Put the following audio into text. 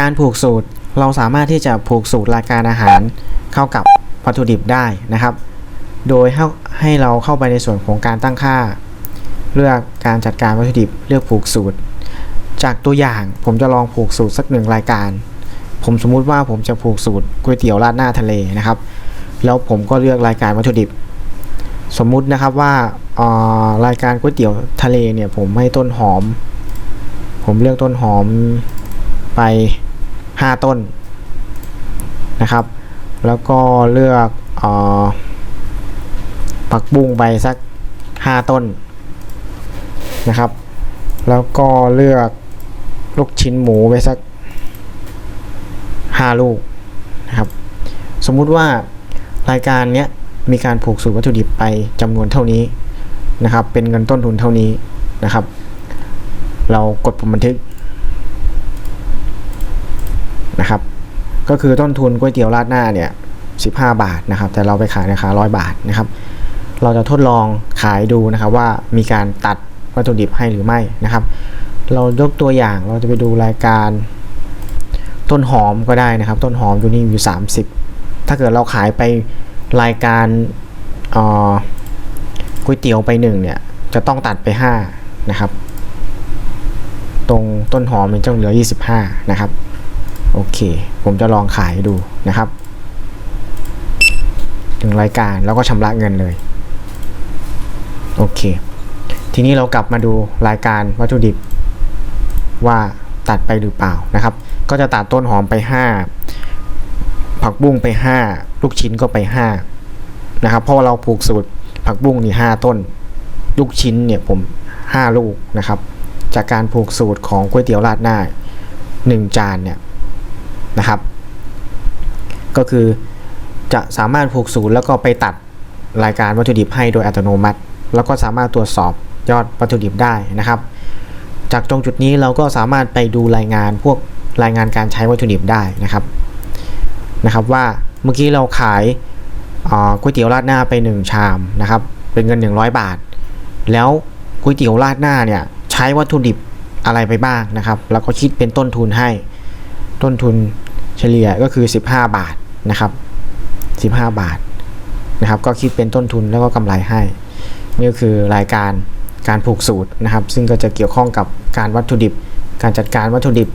การผูกสูตรเราสามารถที่จะผูกสูตรรายการอาหารเข้ากับวัตถุดิบได้นะครับ โดยให้ให้เราเข้าไปในส่วนของการตั้งค่า เลือกการจัดการวัตถุดิบเลือกผูกสูตร จากตัวอย่างผมจะลองผูกสูตรสักหนึ่งรายการ ผมสมมุติว่าผมจะผูกสูตรก๋วยเตี๋ยวราดหน้าทะเลนะครับ แล้วผมก็เลือกรายการวัตถุดิบ สมมุตินะครับว่าออรายการก๋วยเตี๋ยวทะเลเนี่ยผมให้ต้นหอม ผมเลือกต้นหอมไป 5 ต้นนะครับ แล้วก็เลือกออผักบุ้งไปสัก 5 ต้นนะครับ แล้วก็เลือกลูกชิ้นหมูไปสัก 5 ลูกนะครับ สมมุติว่ารายการเนี้ยมีการผูกสูตรวัตถุดิบไปจำนวนเท่านี้นะครับ เป็นเงินต้นทุนเท่านี้นะครับ เรากดปุ่มบันทึก นะครับ ก็คือต้นทุนก๋วยเตี๋ยวราดหน้าเนี่ย15บาทนะครับ แต่เราไปขายในราคา100บาทนะครับ เราจะทดลองขายดูนะครับว่ามีการตัดวัตถุดิบให้หรือไม่นะครับ เรายกตัวอย่างเราจะไปดูรายการต้นหอมก็ได้นะครับ ต้นหอมอยู่นี่อยู่ 30 ถ้าเกิดเราขายไปรายการก๋วยเตี๋ยวไปหนึ่งเนี่ยจะต้องตัดไป 5 นะครับ ตรงต้นหอมมันจะเหลือ 25 นะครับ โอเค ผมจะลองขายดูนะครับหนึ่งรายการแล้วก็ชำระเงินเลย โอเค ทีนี้เรากลับมาดูรายการวัตถุดิบ ว่าตัดไปหรือเปล่านะครับ ก็จะตัดต้นหอมไป 5 ผักบุ้งไป 5 ลูกชิ้นก็ไป 5 นะครับ เพราะเราผูกสูตรผักบุ้งนี่5ต้น ลูกชิ้นเนี่ยผม 5 ลูกนะครับ จากการผูกสูตรของก๋วยเตี๋ยวราดหน้า 1 จานเนี่ย นะครับ ก็คือจะสามารถผูกสูตรแล้วก็ไปตัดรายการวัตถุดิบให้โดยอัตโนมัติ แล้วก็สามารถตรวจสอบยอดวัตถุดิบได้นะครับ จากตรงจุดนี้เราก็สามารถไปดูรายงานพวกรายงานการใช้วัตถุดิบได้นะครับนะครับว่าเมื่อกี้เราขายก๋วยเตี๋ยวราดหน้าไป 1 ชามนะครับ เป็นเงิน 100 บาท แล้วก๋วยเตี๋ยวราดหน้าเนี่ยใช้วัตถุดิบอะไรไปบ้างนะครับ แล้วก็คิดเป็นต้นทุนให้ ต้นทุน เฉลี่ยก็คือ 15 บาทนะครับ 15 บาทนะครับ ก็คิดเป็นต้นทุนแล้วก็กำไรให้ นี่ก็คือรายการการผูกสูตรนะครับ ซึ่งก็จะเกี่ยวข้องกับการวัตถุดิบ การจัดการวัตถุดิบ